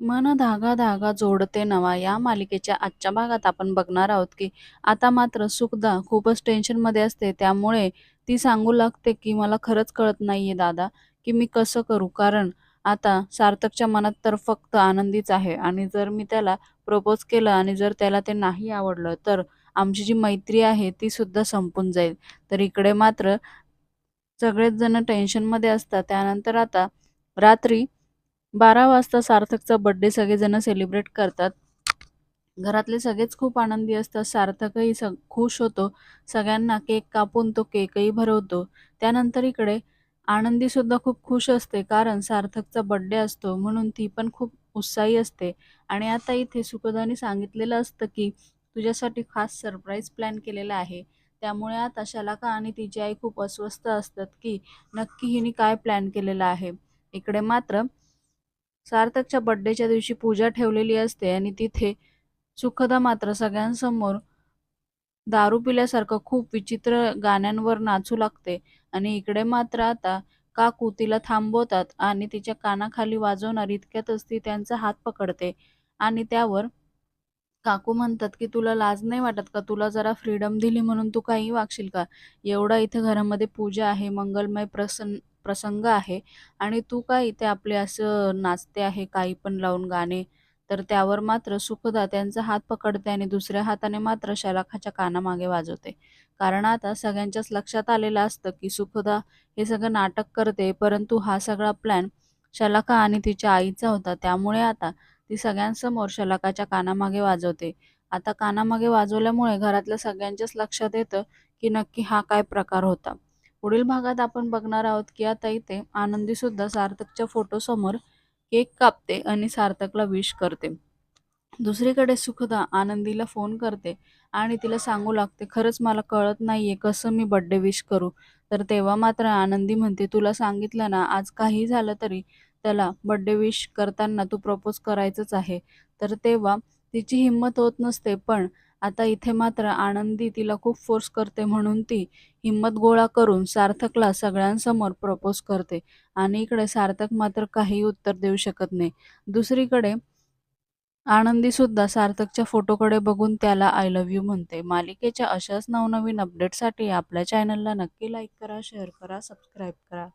मन धागा धागा जोडते नवा. या मालिकेच्या आजच्या भागात आपण बघणार आहोत की आता मात्र सुखदा खूपच टेन्शनमध्ये असते. त्यामुळे ती सांगू लागते की मला खरंच कळत नाहीये दादा की मी कसं करू? कारण आता सार्थकच्या मनात तर फक्त आनंदीच आहे आणि जर मी त्याला प्रपोज केलं आणि जर त्याला ते नाही आवडलं तर आमची जी मैत्री आहे ती सुद्धा संपून जाईल. तर इकडे मात्र सगळेच जण टेन्शनमध्ये असतात. त्यानंतर आता रात्री बारा वाजता सार्थकचा बड्डे सगळेजण सेलिब्रेट करतात. घरातले सगळेच खूप आनंदी असतात. सार्थकही स खुश होतो. सगळ्यांना केक कापून तो केकही भरवतो. त्यानंतर इकडे आनंदीसुद्धा खूप खुश असते कारण सार्थकचा बड्डे असतो म्हणून ती पण खूप उत्साही असते. आणि आता इथे सुखदाने सांगितलेलं असतं की तुझ्यासाठी खास सरप्राईज प्लॅन केलेला आहे. त्यामुळे आता शलाका आणि तिची आई खूप अस्वस्थ असतात की नक्की हिने काय प्लॅन केलेला आहे. इकडे मात्र सार्थकच्या बड्डेच्या दिवशी पूजा ठेवलेली असते आणि तिथे सुखदा मात्र सगळ्यांसमोर दारू पिल्यासारखं खूप विचित्र गाण्यांवर नाचू लागते. आणि इकडे मात्र आता काकू तिला थांबवतात आणि तिच्या कानाखाली वाजवणार इतक्यातच ती त्यांचा हात पकडते. आणि त्यावर काकू म्हणतात की तुला लाज नाही वाटत का? तुला जरा फ्रीडम दिली म्हणून तू काही वागशील का? एवढा इथे घरामध्ये पूजा आहे मंगलमय प्रसन्न प्रसंग आहे आणि तू काय इथे आपले असं नाचते आहे काही पण लावून गाणे तर त्यावर मात्र सुखदा त्यांचा हात पकडते आणि दुसऱ्या हाताने मात्र शलाखाच्या कानामागे वाजवते. कारण आता सगळ्यांच्याच लक्षात आलेलं असतं की सुखदा हे सगळं नाटक करते परंतु हा सगळा प्लॅन शलाखा आणि तिच्या आईचा होता. त्यामुळे आता ती सगळ्यांसमोर शलाकाच्या कानामागे वाजवते. आता कानामागे वाजवल्यामुळे घरातल्या सगळ्यांच्याच लक्षात येतं की नक्की हा काय प्रकार होता. पुढील भागात आपण बघणार आहोत की आता इथे आनंदी सुद्धा सार्थकच्या फोटोसमोर केक कापते आणि सार्थकला विश करते. दुसरीकडे सुखदा आनंदीला फोन करते आणि तिला सांगू लागते खरंच मला कळत नाहीये कसं मी बड्डे विश करू. तर तेव्हा मात्र आनंदी म्हणते तुला सांगितलं ना आज काही झालं तरी त्याला बड्डे विश करताना तू प्रपोज करायचंच आहे. तर तेव्हा तिची हिंमत होत नसते पण आता इथे मात्र आनंदी तिला खूप फोर्स करते म्हणून ती हिंमत गोळा करून सार्थकला सगळ्यांसमोर प्रपोज करते. आणि इकडे सार्थक मात्र काही उत्तर देऊ शकत नाही. दुसरीकडे आनंदी सुद्धा सार्थकच्या फोटोकडे बघून त्याला आय लव्ह यू म्हणते. मालिकेच्या अशाच नवनवीन अपडेटसाठी आपल्या चॅनलला नक्की लाईक करा शेअर करा सबस्क्राईब करा.